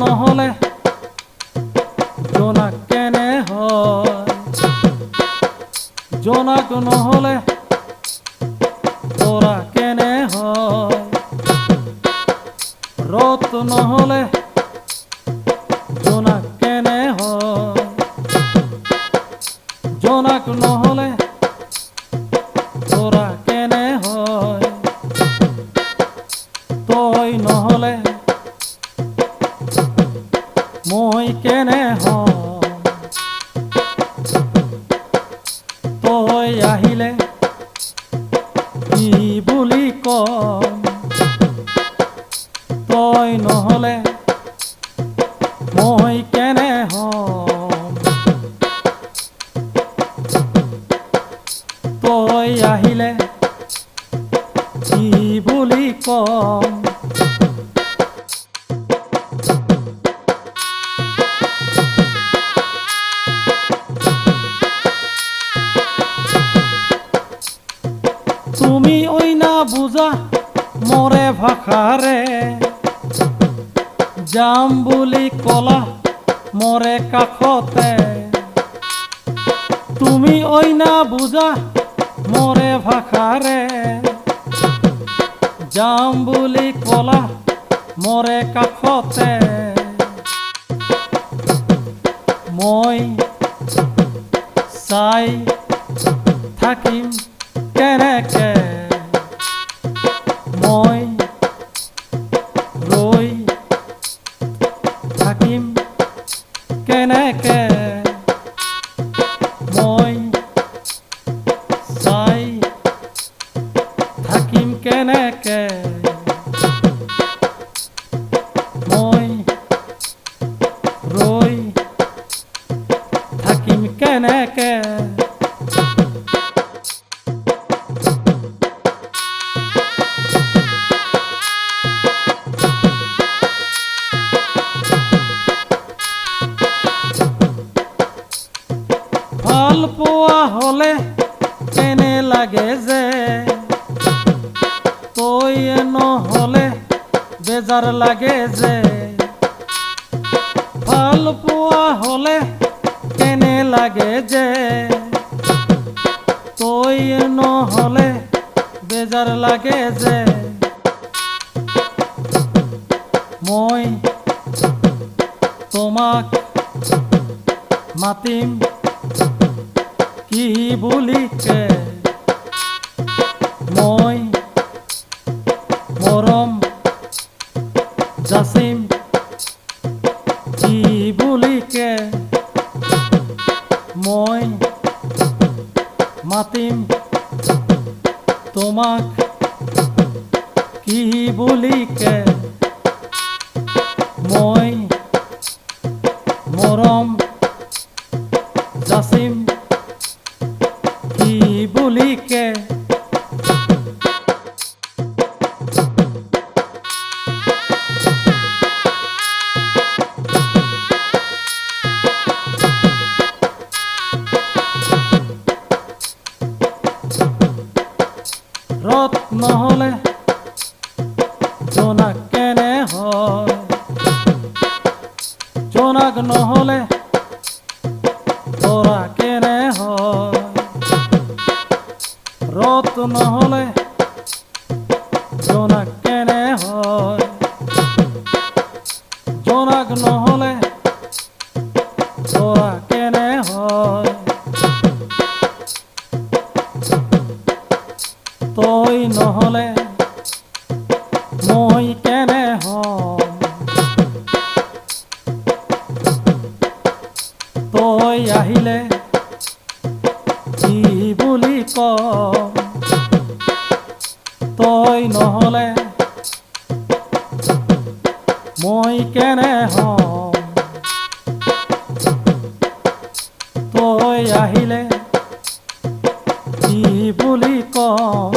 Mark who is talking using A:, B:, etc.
A: নহলে জোনাক কেনে হয়? জোনাক নহলে তোরা কেনে হয়? রত নহলে জোনাক কেনে হয়? জোনাক নহলে কেনে তই আহিলে কি বুলি কম? তই নহলে তুমি ওই না বুজা মরে ভাষাৰে যাম বুলি কলা মৰে কাষতে। তুমি ওই না বুজা মৰে ভাষাৰে যাম বুলি কলা মৰে কাষতে। মই চাই থাকিম কেনেকে মই ৰৈ থাকিম কেনেকে মই চাই থাকিম কেনেকে মই ৰৈ থাকিম কেনেকে ভালো পোৱা হলে কেনে লাগে যে। তই নহলে বেজাৰ লাগে যে। ভালো পোৱা হলে কেনে লাগে যে। তই নহলে বেজাৰ লাগে যে। মই তোমাক মাতিম। কি বুলি কে মই মৰম যাচিম কি বুলি কে মই মাতিম তোমাক কি বুলি বুলি কে নহলে জোনাক কেনে হয়? জোনাক নহলে নহলে জোনাক কেনে হয়? জোনাক নহলে তোরা কেনে হয়? তই নহলে মই কেনে হম তই আহিলে কি বুলি তই নহলে মই কেনে হম? তই আহিলে কি বুলি কম?